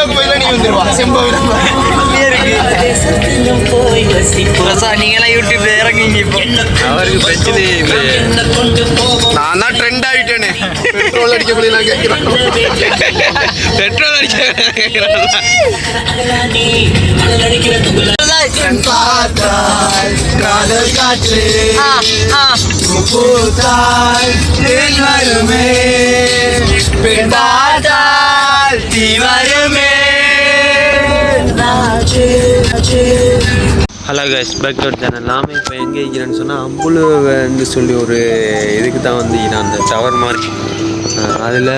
TikTok போயில நீ வந்துருவா. செம்பவில நீங்களாம் யூடியூப்ல இறங்குங்க இப்போ. அவருக்கு பிரச்சனையே இல்லையே. நான் தான் ட்ரெண்ட் ஆயிட்டேனே. பெட்ரோல் அடிக்கக்கூடிய நான் கேட்கிறேன் பெட்ரோல் அடிக்க வருமே. Hello guys back to channel நாம இப்போ எங்கே இருக்கிறேன்னு சொன்னால் அம்புலுன்னு சொல்லி ஒரு இதுக்கு தான் வந்து நான் அந்த டவர் மாதிரி அதில்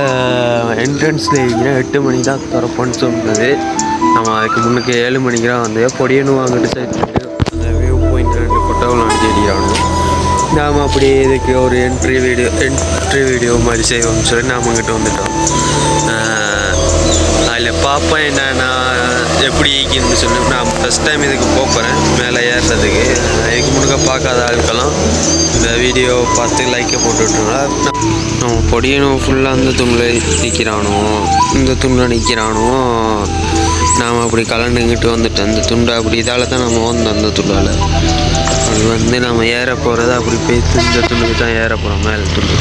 என்ட்ரன்ஸில் இருக்கிறேன் எட்டு மணி தான் திறப்போன்னு சொன்னது. நம்ம அதுக்கு முன்னுக்கு ஏழு மணிக்கு தான் வந்து பொடியணும் வாங்கிட்டு சைட் அந்த வியூ பாயிண்ட் ரெண்டு ஃபோட்டோவில் அனுப்பிச்சு அடிக்கிறாங்க நாம் அப்படியே இதுக்கு ஒரு என்ட்ரி வீடியோ என்ட்ரி வீடியோ மாதிரி செய்வோம்னு சொல்லி நாம் கிட்ட வந்துட்டோம். பார்ப்பேன் என்னன்னா எப்படி இருக்குன்னு சொல்லி நான் ஃபஸ்ட் டைம் இதுக்கு போகிறேன் மேலே ஏறுறதுக்கு. இதுக்கு முழுக்க பார்க்காத ஆட்களும் இந்த வீடியோ பார்த்து லைக்கை போட்டுவிட்டுருங்களா நம்ம பொடியனும் ஃபுல்லாக அந்த துணில் நிற்கிறானோ இந்த துண்டில் நிற்கிறானோ நாம் அப்படி கலண்டுங்கிட்டு வந்துட்டு அந்த துண்டை அப்படி இதால் தான் நம்ம வந்தோம் அந்த துண்டால். அது வந்து நம்ம ஏற போகிறத அப்படி போய்த்து இந்த துண்டுக்கு தான் ஏற போகிறோம் மேல் துண்டு.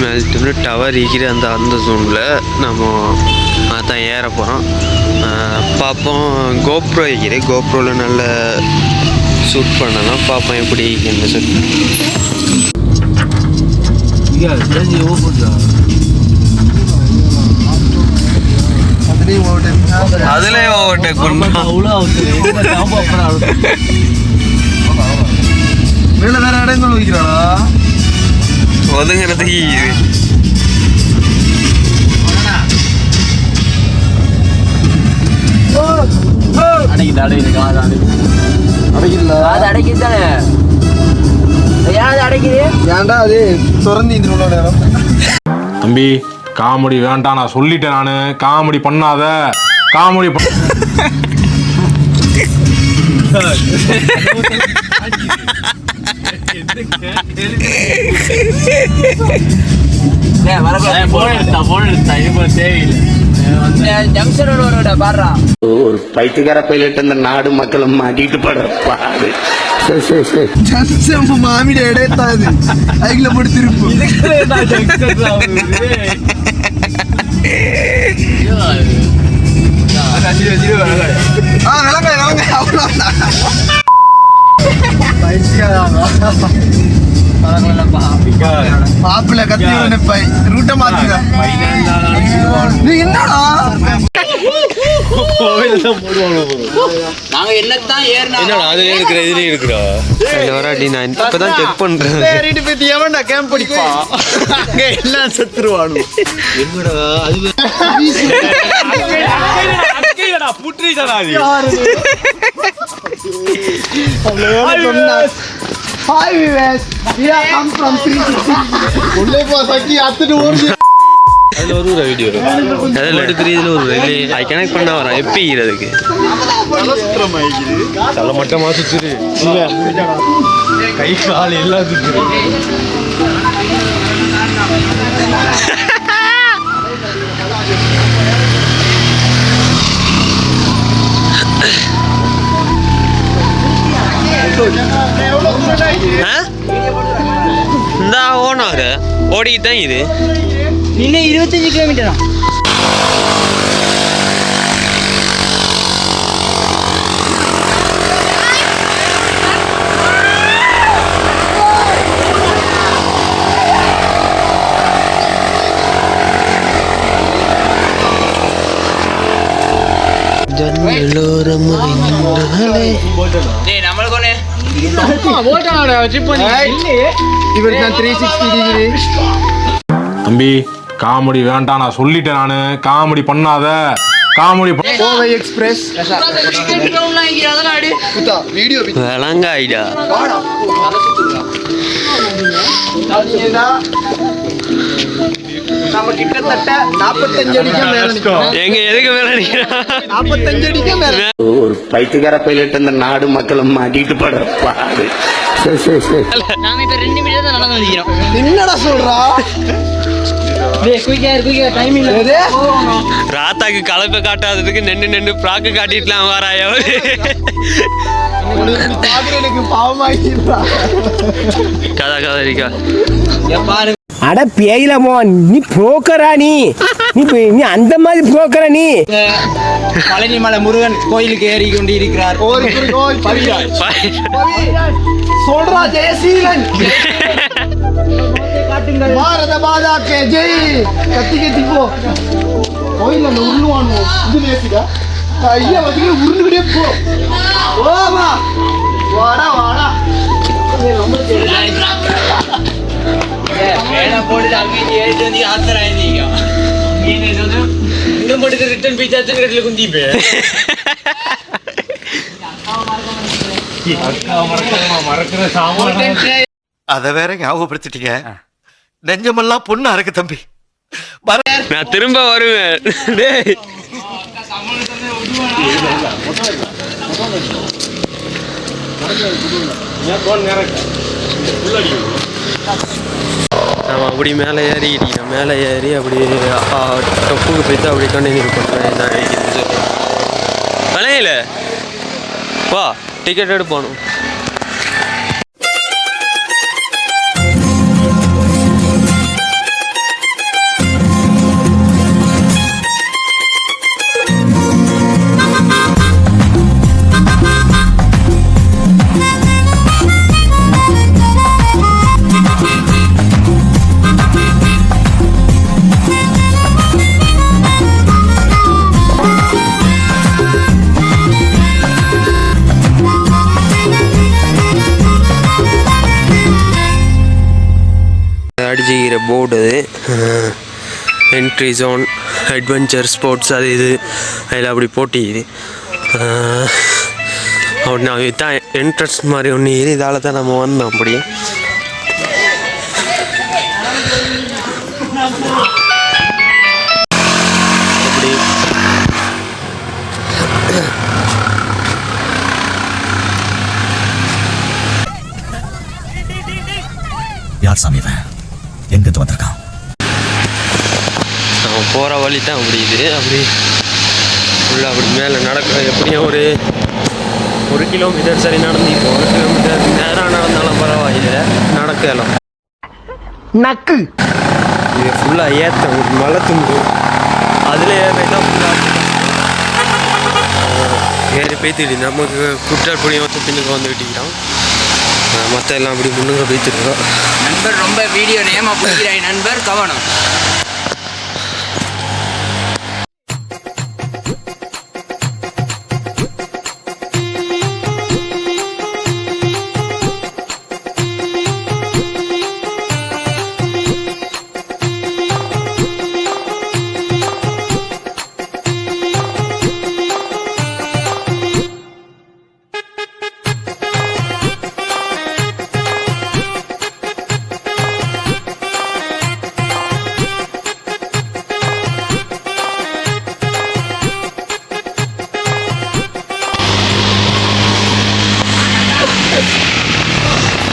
மேல் துண்டு டவர் இருக்கிற அந்த அந்த துண்டில் நம்ம அதான் ஏற போகிறோம் பார்ப்போம். கோப்ரோ இருக்கிற கோப்ரோவில் நல்ல ஷூட் பண்ணலாம். பார்ப்போம் எப்படி இருக்குன்னு சொல்லி. அதுலேயே ஓவர்டேக் மேல வேற இடங்கள் வைக்கிறாளா? ஒதுங்கிறதுக்கு இது அடைக்கல ஏன்டா அது திறந்து நேரம்? தம்பி காமெடி வேண்டாம் நான் சொல்லிட்டேன் நானு. காமெடி பண்ணாத. காமெடி பண்ண ஒரு பைத்தியக்கார பைலட் இந்த நாடு மக்களும் மாட்டிட்டு படுற பாடு. ஜன்சம் மாமிட இடையத்தாது ஐக்கில போட்டு திருப்பு மாப்பிள்ள கத்தி நினைப்பை ரூட்டை மாத்துங்க என்னடா என்னடா இருக்கிற இதுலேயே இருக்கிறா நான் இப்போ தான் செக் பண்ணுறேன் ரெண்டு பேத்தி எவன்டா கேம்ப் படிப்பா அங்க எல்லாம் செத்துருவானு ஹாய் விவேஸ் we are come from 360 உள்ளே போ சக்கி அத்துட்டு ஓடுது அதில் ஒரு ஒரு வீடியோ அதில். எடுக்கிற இதில் ஒரு இல்லை அது கனெக்ட் பண்ண வரான் எப்பி அதுக்கு தலை மட்டமாக சுற்றுது கை கால் எல்லாம் சுற்றுது இந்த ஓடிக்கிட்டு தான் இது இன்னும் இருபத்தஞ்சு கிலோமீட்டரா இவருக்கு நான் 360 டிகிரி தம்பி காமெடி வேண்டாம் நான் சொல்லிட்டேன் நானு காமெடி பண்ணாத காமெடி பண்ண கோவை எக்ஸ்பிரஸ் வீடியோ நம்ம கிட்டத்தட்ட 45 அடிக்கு மேல நிக்கிறோம். எங்க எதுக்கு மேல நிக்கிறான் 45 அடிக்கு மேல. ஒரு பைத்தியக்கார பைலட் இந்த நாடு மக்களும் மாட்டிட்டு படுற பாடு. நாம இப்ப ரெண்டு மீட்டர் தான் நடந்து வந்துக்கிறோம் என்னடா சொல்றா? ராத்தாக்கு கலப்பை காட்டாததுக்கு நின்று நின்று ப்ராக்கு காட்டிட்டுலாம் வராயா எனக்கு பாவமாயிருந்தா கதா கதரிக்கா பாரு அட பேயிலமோ நீ புரோக்கரா நீ? நீ நீ அந்த மாதிரி புரோக்கரா நீ? பழனி மலை முருகன் கோயிலுக்கு ஏறி கொண்டு இருக்கிறார் சொல்றா ஜெயசீலன். பாரத மாதா கே ஜெய். கத்தி கத்தி போ. கோயில் அந்த உருளுவானோ இது நேசிடா? ஐயா வந்து உருண்டுகிட்டே போ. ஓமா வாடா வாடா. வேலை போட்டு அங்கே ஏறிட்டு வந்து ஆத்தரா இருந்தீங்க இன்னும் போட்டு ரிட்டர்ன் போய் சாச்சு கட்டில குந்திப்பே அத வேற ஞாபகப்படுத்திட்டீங்க. நெஞ்சமெல்லாம் பொண்ணா இருக்கு தம்பி. நான் திரும்ப வருவேன். டேய். நம்ம அப்படி மேலே ஏறி ஏறிக்கிட்டீங்க மேலே ஏறி அப்படி டப்புக்கு போய்த்து அப்படி கண்டினியூ பண்ணுறேன் என்ன அடிக்குதுன்னு வா டிக்கெட் எடுப்பானு போர்டு அது என்ட்ரி ஜோன் அட்வென்ச்சர் ஸ்போர்ட்ஸ் அது இது. அதில் அப்படி போட்டிக்குது அப்படி நான் இதுதான் என்ட்ரன்ஸ் மாதிரி ஒன்று ஏறி இதால் தான் நம்ம வந்தோம் அப்படி. அப்படி. யார் சாமி இவன்? வழி தான் அப்படி இது அப்படி ஃபுல்லாக அப்படி மேலே நடக்க எப்படியும் ஒரு ஒரு கிலோமீட்டர் சரி நடந்து இப்போ ஒரு கிலோமீட்டர் நேராக நடந்தாலும் பரவாயில்லை. நடக்கலாம் நக்கு. இது ஃபுல்லாக ஏற்ற ஒரு மலை துண்டு. அதில் ஏறினா ஃபுல்லாக ஏறி பேத்துக்கிட்டு நமக்கு குற்றால் பொடி மொத்தம் பின்னுக்கு வந்துக்கிட்டிக்கிறோம் மற்ற எல்லாம் அப்படி முன்னுங்க பேத்துருக்கோம் நண்பர் ரொம்ப வீடியோ நேமா பிடிக்கிறாய் நண்பர் கவனம்.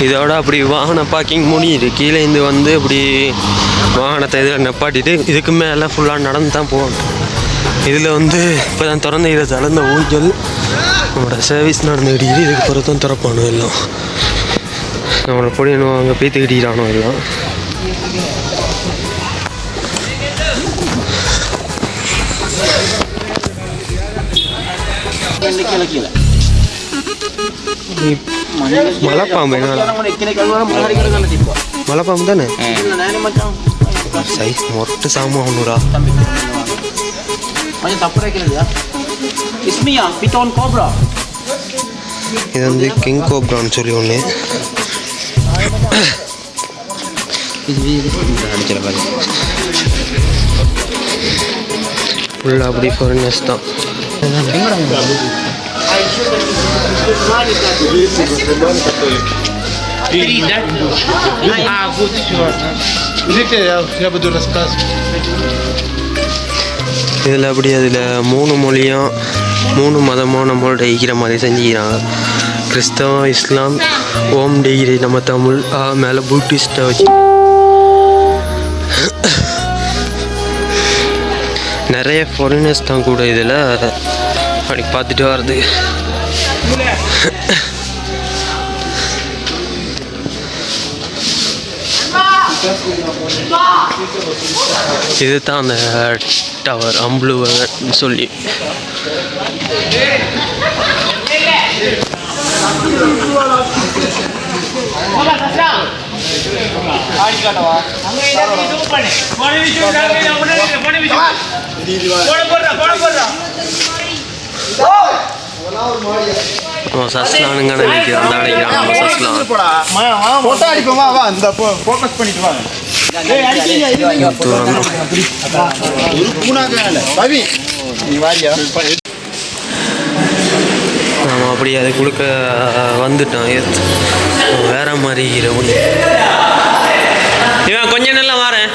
இதோட அப்படி வாகன பார்க்கிங் முடியுது. கீழே இருந்து வந்து அப்படி வாகனத்தை இதில் நிப்பாட்டிட்டு இதுக்கு மேலே ஃபுல்லாக நடந்து தான் போகணும். இதில் வந்து இப்போ தான் திறந்த இதை திறந்த ஊஞ்சல் நம்மளோட சர்வீஸ் நடந்துக்கிட்டு இதுக்கு பிறகு தான் திறப்பானோ எல்லாம். நம்மளை பொடி அங்கே பேத்துக்கிட்டானோ எல்லாம். மலைப்பாம்பு மலைப்பாம்பு தானே? சைஸ் மொட்டை சாமு அவனுடா இது வந்து கிங் கோப்ரான்னு சொல்லி ஒன்று ஃபுல்லாக அப்படி ஃபாரினர்ஸ் தான். இதில் அப்படி அதில் மூணு மொழியும் மூணு மதமும் நம்மளோட இருக்கிற மாதிரி செஞ்சுக்கிறாங்க. கிறிஸ்தவம் இஸ்லாம் ஓம் டிகிரி நம்ம தமிழ் ஆ மேலே புத்திஸ்ட்டை வச்சு. நிறைய ஃபாரினர்ஸ் தான் கூட இதில் அப்படி பார்த்துட்டு வர்றது. இது தான் அந்த டவர் அம்புலுவர்னு சொல்லி. நம்ம சஸ்லானுங்க நினைக்கிறோம் தான் நினைக்கிறான் நம்ம சஸ்லான் போட்டோ அடிப்போமா வா இந்த ஃபோக்கஸ் பண்ணிட்டு வாங்க தூரம் மூணாக்கு பவி நீ வாரியா நம்ம அப்படி அது கொடுக்க வந்துட்டோம் வேற மாதிரி இரவு இவன் கொஞ்ச நேரம் வரேன்